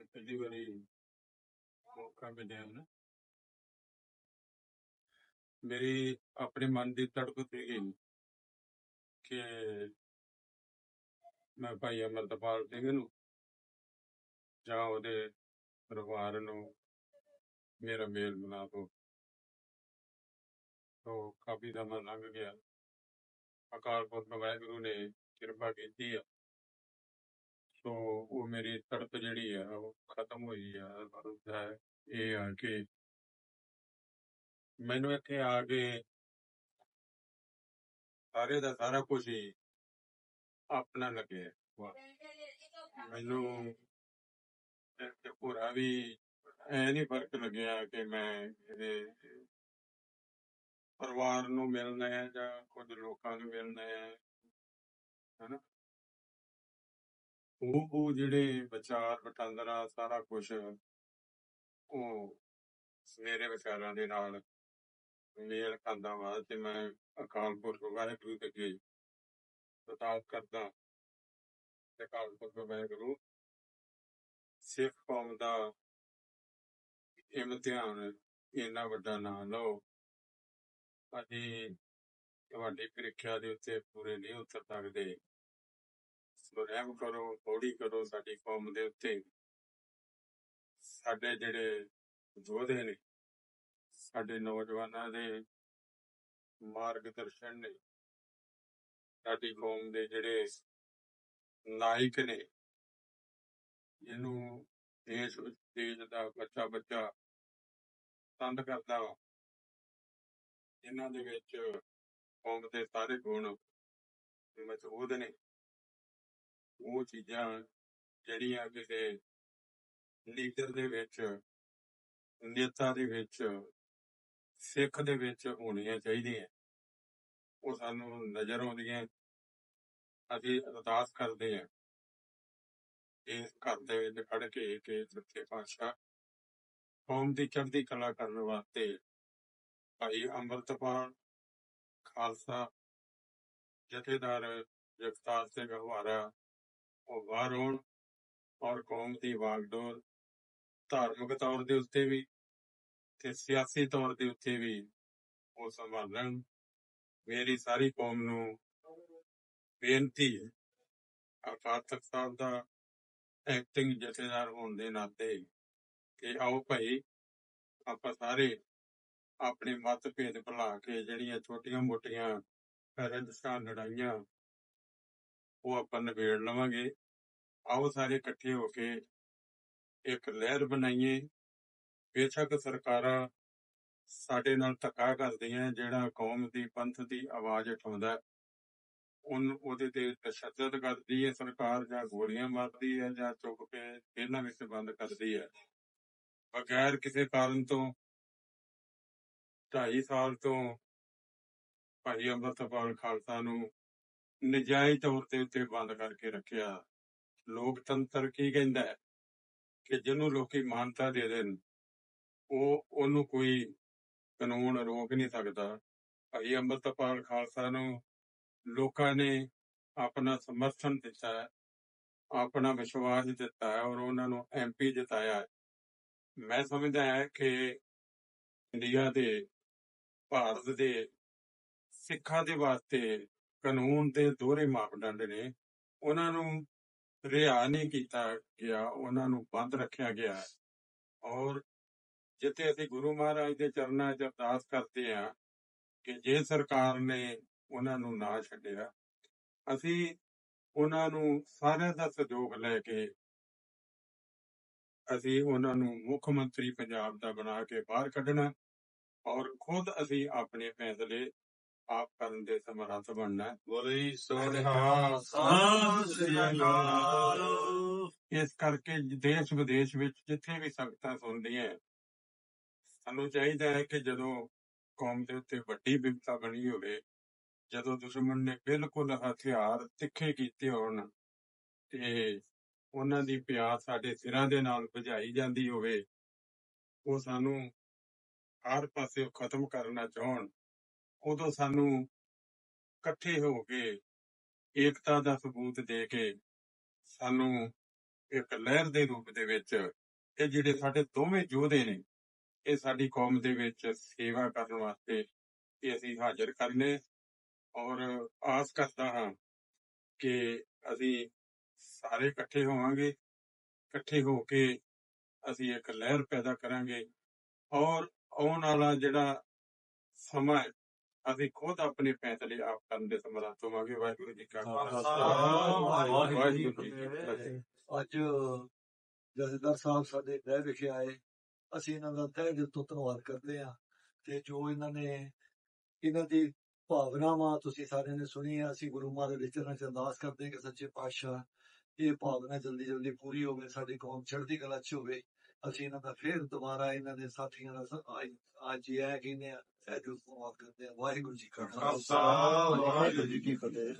ਅੱਜ ਪਹਿਲੀ ਵਾਰੀ ਮੌਕਾ ਮਿਲਿਆ ਨਾ ਮੇਰੀ ਆਪਣੇ ਮਨ ਦੀ ਤੜਪ ਸੀਗੀ ਕਿ ਮੈਂ ਭਾਈ ਅਮਰਤਪਾਲ ਸਿੰਘ ਨੂੰ ਜਾਂ ਉਹਦੇ ਪਰਿਵਾਰ ਨੂੰ ਮੇਰਾ ਮੇਲ ਮਿਲਾ ਦੋ ਤੋ ਕਾਫੀ ਸਮਾਂ ਲੰਘ ਗਿਆ ਅਕਾਲ ਪੁਰਖ ਵਾਹਿਗੁਰੂ ਨੇ ਕਿਰਪਾ ਕੀਤੀ ਆ ਸੋ ਉਹ ਮੇਰੀ ਤੜਪ ਜਿਹੜੀ ਆ, ਉਹ ਖਤਮ ਹੋਈ ਆ ਮਤਲਬ ਹੈ ਇਹ ਆ ਕਿ ਮੈਨੂੰ ਇੱਥੇ ਆ ਕੇ ਸਾਰੇ ਦਾ ਸਾਰਾ ਕੁਝ ਹੀ ਆਪਣਾ ਲੱਗਿਆ ਮੈਨੂੰ ਇੱਕ ਪੂਰਾ ਵੀ ਐ ਨਹੀਂ ਫ਼ਰਕ ਲੱਗਿਆ ਕਿ ਮੈਂ ਇਹਦੇ ਪਰਿਵਾਰ ਨੂੰ ਮਿਲਣਾ ਹੈ ਜਾਂ ਕੁਝ ਲੋਕਾਂ ਨੂੰ ਮਿਲਣਾ ਹੈ ਉਹ ਉਹ ਜਿਹੜੇ ਵਿਚਾਰ ਵਟਾਂਦਰਾ, ਸਾਰਾ ਕੁਝ ਉਹ ਮੇਰੇ ਵਿਚਾਰਾਂ ਦੇ ਨਾਲ ਮੇਲ ਖਾਂਦਾ ਵਾ ਤੇ ਮੈਂ ਅਕਾਲ ਪੁਰਖ ਵਾਹਿਗੁਰੂ ਦੇ ਅੱਗੇ ਪ੍ਰਤਾਪ ਕਰਦਾ। ਤੇ ਅਕਾਲ ਪੁਰਖ ਵਾਹਿਗੁਰੂ ਸਿੱਖ ਕੌਮ ਦਾ ਇਮਤਿਹਾਨ ਇੰਨਾ ਵੱਡਾ ਨਾ ਲਓ। ਅਸੀਂ ਤੁਹਾਡੀ ਪ੍ਰੀਖਿਆ ਦੇ ਉੱਤੇ ਪੂਰੇ ਨਹੀਂ ਉਤਰ ਸਕਦੇ। ਰਹਿਮ ਕਰੋ ਥੋੜੀ ਕਰੋ, ਸਾਡੀ ਕੌਮ ਦੇ ਉੱਤੇ। ਸਾਡੇ ਜਿਹੜੇ ਯੋਧੇ ਨੇ, ਸਾਡੇ ਨੌਜਵਾਨਾਂ ਦੇ ਮਾਰਗਦਰਸ਼ਨ ਨੇ, ਸਾਡੀ ਕੌਮ ਦੇ ਜਿਹੜੇ ਨਾਇਕ ਨੇ, ਇਹਨੂੰ ਦੇਸ਼ ਵਿੱਚ ਦੇਸ਼ ਦਾ ਬੱਚਾ ਬੱਚਾ ਪਸੰਦ ਕਰਦਾ ਵਾ। ਇਹਨਾਂ ਦੇ ਵਿੱਚ ਕੌਮ ਦੇ ਸਾਰੇ ਗੁਣ ਮੌਜੂਦ ਨੇ। ਉਹ ਚੀਜ਼ਾਂ ਜਿਹੜੀਆਂ ਕਿਸੇ ਲੀਡਰ ਦੇ ਵਿੱਚ, ਨੇਤਾ ਦੇ ਵਿੱਚ, ਸਿੱਖ ਦੇ ਵਿੱਚ ਹੋਣੀਆਂ ਚਾਹੀਦੀਆਂ। ਉਹ ਸਾਨੂੰ ਨਜ਼ਰ ਆਉਂਦੀਆਂ, ਅਸੀਂ ਅਰਦਾਸ ਕਰਦੇ ਹਾਂ। ਇਸ ਘਰ ਦੇ ਵਿੱਚ ਖੜ ਕੇ ਕਿ ਸੱਚੇ ਪਾਤਸ਼ਾਹ, ਕੌਮ ਦੀ ਚੜ੍ਹਦੀ ਕਲਾ ਕਰਨ ਵਾਸਤੇ ਭਾਈ ਅੰਮ੍ਰਿਤਪਾਲ ਖਾਲਸਾ ਜਥੇਦਾਰ ਜਗਤਾਰ ਸਿੰਘ ਹਵਾਰਾ ਉਹ ਬਾਹਰ ਹੋਣ ਔਰ ਕੌਮ ਦੀ ਵਾਗਡੋਰ ਧਾਰਮਿਕ ਤੌਰ ਦੇ ਉੱਤੇ ਵੀ ਤੇ ਸਿਆਸੀ ਤੌਰ ਦੇ ਉੱਤੇ ਵੀ ਉਹ ਸੰਭਾਲਣ। ਮੇਰੀ ਸਾਰੀ ਕੌਮ ਨੂੰ ਬੇਨਤੀ ਹੈ ਅਕਾਲ ਤਖਤ ਸਾਹਿਬ ਦਾ ਐਕਟਿੰਗ ਜਥੇਦਾਰ ਹੋਣ ਦੇ ਨਾਤੇ ਕਿ ਆਓ ਭਾਈ, ਆਪਾਂ ਸਾਰੇ ਆਪਣੇ ਮਤਭੇਦ ਭੁਲਾ ਕੇ ਜਿਹੜੀਆਂ ਛੋਟੀਆਂ ਮੋਟੀਆਂ ਰੰਜਿਸ਼ਾਂ ਲੜਾਈਆਂ ਉਹ ਆਪਾਂ ਨਿਬੇੜ ਲਵਾਂਗੇ। ਆਓ ਸਾਰੇ ਇਕੱਠੇ ਹੋ ਕੇ ਇੱਕ ਲਹਿਰ ਬਣਾਈਏ। ਬੇਸ਼ੱਕ ਸਰਕਾਰਾਂ ਸਾਡੇ ਨਾਲ ਧੱਕਾ ਕਰਦੀਆਂ ਜਿਹੜਾ ਕੌਮ ਦੀ ਪੰਥ ਦੀ ਆਵਾਜ਼ ਉਠਾਉਂਦਾ ਹੈ, ਉਹਨ ਉਹਦੇ ਤੇ ਤਸ਼ੱਦਦ ਕਰਦੀ ਹੈ ਸਰਕਾਰ ਜਾਂ ਗੋਲੀਆਂ ਮਾਰਦੀ ਹੈ ਜਾਂ ਚੁੱਕ ਕੇ ਇਹਨਾਂ ਵਿੱਚ ਬੰਦ ਕਰਦੀ ਹੈ। ਬਗੈਰ ਕਿਸੇ ਕਾਰਨ ਤੋਂ ਢਾਈ ਸਾਲ ਤੋਂ ਭਾਈ ਅੰਮ੍ਰਿਤਪਾਲ ਖਾਲਸਾ ਨੂੰ ਨਜਾਇਜ਼ ਤੌਰ ਤੇ ਉੱਤੇ ਬੰਦ ਕਰਕੇ ਰੱਖਿਆ। ਲੋਕਤੰਤਰ ਕੀ ਕਹਿੰਦਾ ਹੈ? ਕਿ ਜਿਹਨੂੰ ਲੋਕੀ ਮਾਨਤਾ ਦੇ ਦੇਣ, ਉਹ, ਉਹਨੂੰ ਕੋਈ ਕਾਨੂੰਨ ਰੋਕ ਨਹੀਂ ਸਕਦਾ। ਭਾਈ ਅੰਮ੍ਰਿਤਪਾਲ ਖਾਲਸਾ ਨੂੰ ਲੋਕਾਂ ਨੇ ਆਪਣਾ ਸਮਰਥਨ ਦਿੱਤਾ ਹੈ, ਆਪਣਾ ਵਿਸ਼ਵਾਸ ਦਿੱਤਾ ਹੈ ਔਰ ਉਹਨਾਂ ਨੂੰ ਐਮਪੀ ਜਿਤਾਇਆ ਹੈ। ਮੈਂ ਸਮਝਦਾ ਹੈ ਕਿ ਇੰਡੀਆ ਦੇ, ਭਾਰਤ ਦੇ ਸਿੱਖਾਂ ਦੇ ਵਾਸਤੇ ਕਾਨੂੰਨ ਦੇ ਦੋਹਰੇ ਮਾਪਦੰਡ ਨੇ। ਉਹਨਾਂ ਨੂੰ ਰਿਹਾ ਨਹੀਂ ਕੀਤਾ ਗਿਆ, ਉਹਨਾਂ ਨੂੰ ਬੰਦ ਰੱਖਿਆ ਗਿਆ। ਔਰ ਜਿੱਥੇ ਅਸੀਂ ਗੁਰੂ ਮਹਾਰਾਜ ਦੇ ਚਰਨਾਂ 'ਚ ਅਰਦਾਸ ਕਰਦੇ ਹਾਂ ਕਿ ਜੇ ਸਰਕਾਰ ਨੇ ਉਹਨਾਂ ਨੂੰ ਨਾ ਛੱਡਿਆ, ਅਸੀਂ ਉਹਨਾਂ ਨੂੰ ਸਾਰਿਆਂ ਦਾ ਸਹਿਯੋਗ ਲੈ ਕੇ ਅਸੀਂ ਉਹਨਾਂ ਨੂੰ ਮੁੱਖ ਮੰਤਰੀ ਪੰਜਾਬ ਦਾ ਬਣਾ ਕੇ ਬਾਹਰ ਕੱਢਣਾ ਔਰ ਖੁਦ ਅਸੀਂ ਆਪਣੇ ਫੈਸਲੇ ਆਪ ਕਰਨ ਦੇ ਸਮਰੱਥ ਬਣਨਾ। ਬੋਲੇ ਸੋਨਿਹਾ ਸਤਿ ਸ੍ਰੀ ਅਕਾਲ। ਇਸ ਕਰਕੇ ਦੇਸ਼ ਵਿਦੇਸ਼ ਵਿੱਚ ਜਿੱਥੇ ਵੀ ਸੰਗਤਾਂ ਸੁਣਦੀਆਂ ਸਾਨੂੰ ਚਾਹੀਦਾ ਹੈ ਕਿ ਜਦੋਂ ਕੌਮ ਦੇ ਉੱਤੇ ਵੱਡੀ ਵਿਪਤਾ ਬਣੀ ਹੋਵੇ ਜਦੋਂ ਦੁਸ਼ਮਣ ਨੇ ਬਿਲਕੁਲ ਹਥਿਆਰ ਤਿੱਖੇ ਕੀਤੇ ਹੋਣ ਤੇ ਉਹਨਾਂ ਦੀ ਪਿਆਸ ਸਾਡੇ ਸਿਰਾਂ ਦੇ ਨਾਲ ਬੁਝਾਈ ਜਾਂਦੀ ਹੋਵੇ ਉਹ ਸਾਨੂੰ ਹਰ ਪਾਸੇ ਖਤਮ ਕਰਨਾ ਚਾਹਣ। ਉਦੋਂ ਸਾਨੂੰ ਇਕੱਠੇ ਹੋ ਕੇ, ਏਕਤਾ ਦਾ ਸਬੂਤ ਦੇ ਕੇ ਸਾਨੂੰ ਇੱਕ ਲਹਿਰ ਦੇ ਰੂਪ ਦੇ ਵਿੱਚ, ਇਹ ਜਿਹੜੇ ਸਾਡੇ ਦੋਵੇਂ ਯੋਧੇ ਨੇ, ਇਹ ਸਾਡੀ ਕੌਮ ਦੇ ਵਿੱਚ ਸੇਵਾ ਕਰਨ ਵਾਸਤੇ ਇਹ ਅਸੀਂ ਹਾਜ਼ਰ ਕਰਨੇ ਔਰ ਆਸ ਕਰਦਾ ਹਾਂ ਕਿ ਅਸੀਂ ਸਾਰੇ ਇਕੱਠੇ ਹੋਵਾਂਗੇ, ਇਕੱਠੇ ਹੋ ਕੇ ਅਸੀਂ ਇੱਕ ਲਹਿਰ ਪੈਦਾ ਕਰਾਂਗੇ ਔਰ ਆਉਣ ਵਾਲਾ ਜਿਹੜਾ ਸਮਾਂ ਅਸੀਂ ਖੁਦ ਆਪਣੇ ਫੈਸਲੇ ਆਪ ਕਰਨ ਦੇ ਸਮਰੱਥ ਹੋਵਾਂਗੇ। ਵਾਹਿਗੁਰੂ ਜੀ ਕਾ ਖਾਲਸਾ। ਵਾਹਿਗੁਰੂ ਜੀ ਕੀ ਫਤਿਹ। ਅੱਜ ਜਥੇਦਾਰ ਸਾਹਿਬ ਸਾਡੇ ਗ੍ਰਹਿ ਵਿਖੇ ਆਏ। ਅਸੀਂ ਇਹਨਾਂ ਦਾ ਤਹਿ ਦਿਲ ਤੋਂ ਧੰਨਵਾਦ ਕਰਦੇ ਹਾਂ ਤੇ ਜੋ ਇਹਨਾਂ ਨੇ ਇਹਨਾਂ ਦੀ ਭਾਵਨਾਵਾਂ ਤੁਸੀਂ ਸਾਰਿਆਂ ਨੇ ਸੁਣੀਆਂ। ਅਸੀਂ ਗੁਰੂ ਮਹਾਰਾਜ ਦੇ ਚਰਨਾਂ 'ਚ ਅਰਦਾਸ ਕਰਦੇ ਹਾਂ ਕਿ ਸੱਚੇ ਪਾਤਸ਼ਾਹ ਇਹ ਭਾਵਨਾ ਜਲਦੀ ਜਲਦੀ ਪੂਰੀ ਹੋਵੇ ਸਾਡੀ ਕੌਮ ਚੜ੍ਹਦੀ ਕਲਾ 'ਚ ਹੋਵੇ। ਅਸੀਂ ਇਹਨਾਂ ਦਾ ਫੇਰ ਦੁਬਾਰਾ ਇਹਨਾਂ ਦੇ ਸਾਥੀਆਂ ਦਾ ਅੱਜ- ਇਹ ਕਹਿੰਦੇ ਆ ਇਹ ਜੋ ਧੰਨਵਾਦ ਕਰਦੇ ਹਾਂ ਵਾਹਿਗੁਰੂ ਜੀ ਕਾ ਖਾਲਸਾ, ਵਾਹਿਗੁਰੂ ਜੀ ਕੀ ਫਤਿਹ।